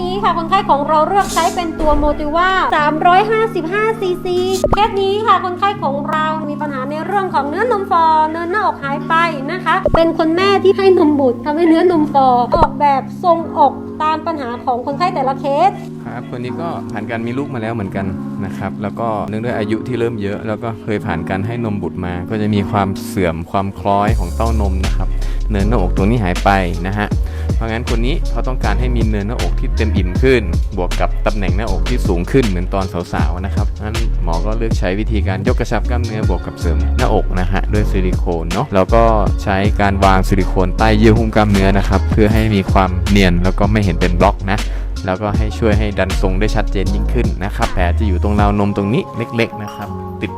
นี้ค่ะคนไข้ของเราเลือกใช้เป็นตัวโมติว่า355ซีซีเคสนี้ค่ะคนไข้ของเรามีปัญหาในเรื่องของเนื้อนมฟอเนื้อหน้าอกหายไปนะคะ เป็นคนแม่ที่ให้นมบุตรทำให้เนื้อนมฟอออกแบบทรงอกตามปัญหาของคนไข้แต่ละเคสครับคนนี้ก็ผ่านการมีลูกมาแล้วเหมือนกันนะครับแล้วก็เนื่องด้วยอายุที่เริ่มเยอะ แล้วก็เคยผ่านการให้นมบุตรมา ก็จะมีความเสื่อมความคล้อยของเต้านมนะครับเนินหน้าอกตรงนี้หายไปนะฮะ ราะงั้นคนนี้เขาต้องการให้มีเนินหน้าอกที่เต็มอิ่มขึ้น บวกกับตำแหน่งหน้าอกที่สูงขึ้นเหมือนตอนสาวๆนะครับงั้นหมอก็เลือกใช้วิธีการยกกระชับกล้ามเนื้อบวกกับเสริมหน้าอกนะฮะด้วยซิลิโคนเนาะแล้วก็ใช้การวางซิลิโคนใต้เยื่อหุ้มกล้ามเนื้อนะครับเพื่อให้มีความเนียนแล้วก็ไม่เห็นเป็นบล็อกนะแล้วก็ให้ช่วยให้ดันทรงได้ชัดเจนยิ่งขึ้นนะครับแผลจะอยู่ตรงราวนมตรงนี้เล็ก ๆ นะครับ ติด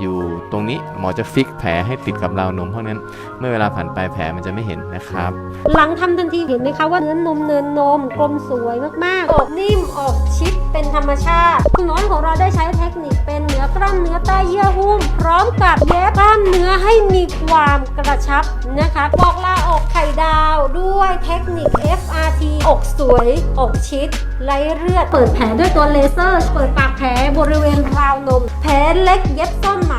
อยู่ตรงนี้หมอจะฟิกแผลให้ติดกับราวนมเพราะฉะนั้นเมื่อเวลาผ่านไปแผลมันจะไม่เห็นนะครับ หลังทำทันทีเห็นไหมคะว่าเนื้อนมเนินนมกลมสวยมากๆอกนิ่มออกชิดเป็นธรรมชาติ คุณหมอของเราได้ใช้เทคนิคเป็นเหนือกล้ามเนื้อใต้เยื่อหุ้ม พร้อมกับเย็บกล้ามเนื้อให้มีความกระชับนะคะ บอกลาอกไข่ดาวด้วยเทคนิค FRT อกสวย อกชิดไร้เลือด เปิดแผลด้วยตัวเลเซอร์ เปิดปากแผลบริเวณราวนม แผลเล็กเย็บซ่อนไหม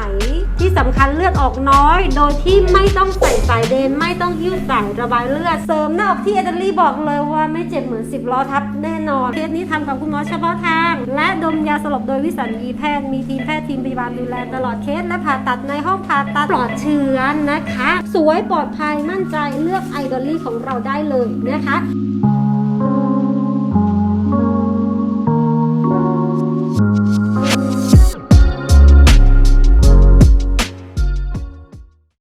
ที่สำคัญเลือดออกน้อย โดยที่ไม่ต้องใส่สายเดน ไม่ต้องยืดสายระบายเลือด เสริมหน้าอกที่เอเดลี่บอกเลยว่าไม่เจ็บเหมือน10ล้อทับแน่นอนเคสนี้ทำกับคุณหมอเฉพาะทาง และดมยาสลบโดยวิสัญญีแพทย์ มีทีมแพทย์ทีมพยาบาลดูแลตลอดเคสและผ่าตัดในห้องผ่าตัดปลอดเชื้อนะคะ สวยปลอดภัยมั่นใจเลือกไอดอลลี่ของเราได้เลยนะคะ